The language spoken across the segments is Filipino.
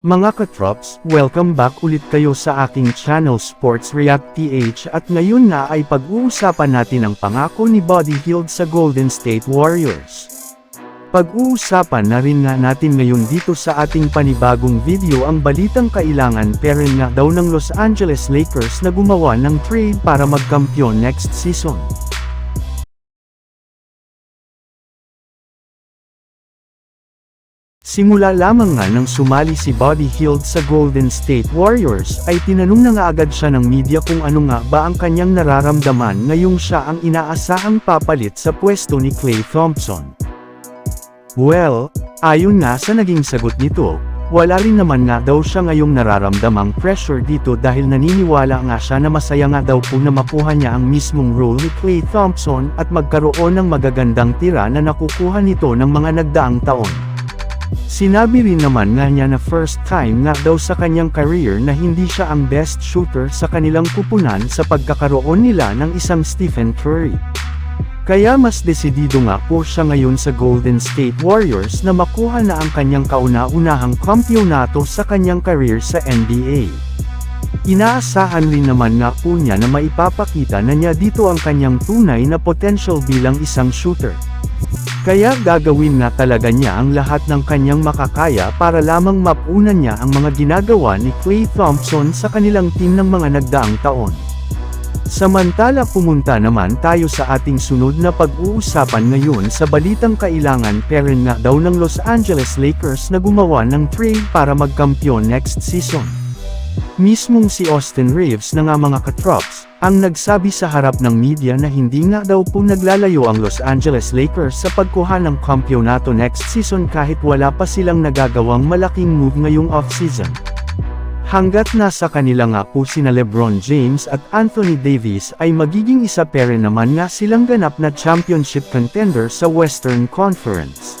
Mga katrops, welcome back ulit kayo sa aking channel Sports React PH at ngayon na ay pag-uusapan natin ang pangako ni Buddy Hield sa Golden State Warriors. Pag-uusapan na rin nga natin ngayon dito sa ating panibagong video ang balitang kailangan pero nga daw ng Los Angeles Lakers na gumawa ng trade para magkampiyon next season. Simula lamang nga nang sumali si Buddy Hield sa Golden State Warriors ay tinanong na nga agad siya ng media kung ano nga ba ang kanyang nararamdaman ngayong siya ang inaasahang papalit sa pwesto ni Klay Thompson. Well, ayon nga sa naging sagot nito, wala rin naman nga daw siya ngayong nararamdamang pressure dito dahil naniniwala nga siya na masaya nga daw po na makuha niya ang mismong role ni Klay Thompson at magkaroon ng magagandang tira na nakukuha nito ng mga nagdaang taon. Sinabi rin naman nga niya na first time nga daw sa kanyang career na hindi siya ang best shooter sa kanilang kupunan sa pagkakaroon nila ng isang Stephen Curry. Kaya mas desidido nga po siya ngayon sa Golden State Warriors na makuha na ang kanyang kauna-unahang kampyonato sa kanyang career sa NBA. Inaasahan rin naman nga po niya na maipapakita na niya dito ang kanyang tunay na potential bilang isang shooter. Kaya gagawin na talaga niya ang lahat ng kanyang makakaya para lamang mapunan niya ang mga ginagawa ni Klay Thompson sa kanilang team ng mga nagdaang taon. Samantala pumunta naman tayo sa ating sunod na pag-uusapan ngayon sa balitang kailangan peren nga daw ng Los Angeles Lakers na gumawa ng trade para magkampiyon next season. Mismong si Austin Reeves na nga mga katrops, ang nagsabi sa harap ng media na hindi nga daw po naglalayo ang Los Angeles Lakers sa pagkuha ng kampyonato next season kahit wala pa silang nagagawang malaking move ngayong off-season. Hanggat nasa kanila nga po sina Lebron James at Anthony Davis ay magiging isa pere naman nga silang ganap na championship contender sa Western Conference.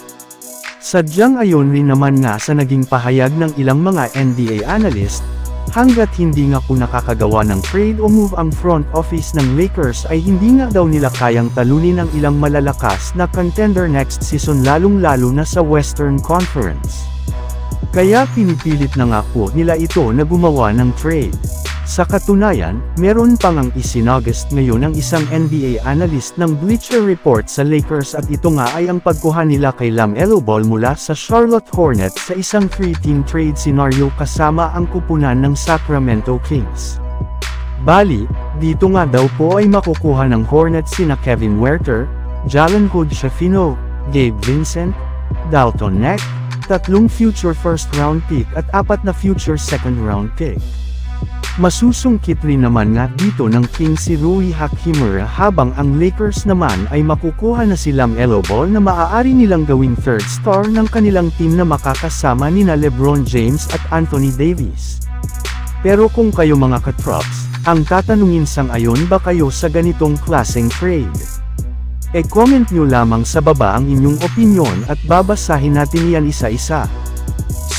Sadyang ayon rin naman nga sa naging pahayag ng ilang mga NBA analyst, hanggat hindi nga po nakakagawa ng trade o move ang front office ng Lakers ay hindi nga daw nila kayang talunin ang ilang malalakas na contender next season lalong-lalo na sa Western Conference. Kaya pinipilit na nga po nila ito na gumawa ng trade. Sa katunayan, meron pang ang isinagest ngayon ng isang NBA analyst ng Bleacher Report sa Lakers at ito nga ay ang pagkuha nila kay LaMelo Ball mula sa Charlotte Hornets sa isang 3-team trade scenario kasama ang kupunan ng Sacramento Kings. Bali, dito nga daw po ay makukuha ng Hornets sina Kevin Werther, Jalen Hood Shafino, Gabe Vincent, Dalton Neck, tatlong future first round pick at apat na future second round pick. Masusungkit rin naman nga dito ng King si Rui Hachimura habang ang Lakers naman ay makukuha na si LaMelo Ball na maaari nilang gawing third star ng kanilang team na makakasama nina Lebron James at Anthony Davis. Pero kung kayo mga katrops, ang tatanungin sang ayon ba kayo sa ganitong klaseng trade? E-comment nyo lamang sa baba ang inyong opinyon at babasahin natin yan isa-isa.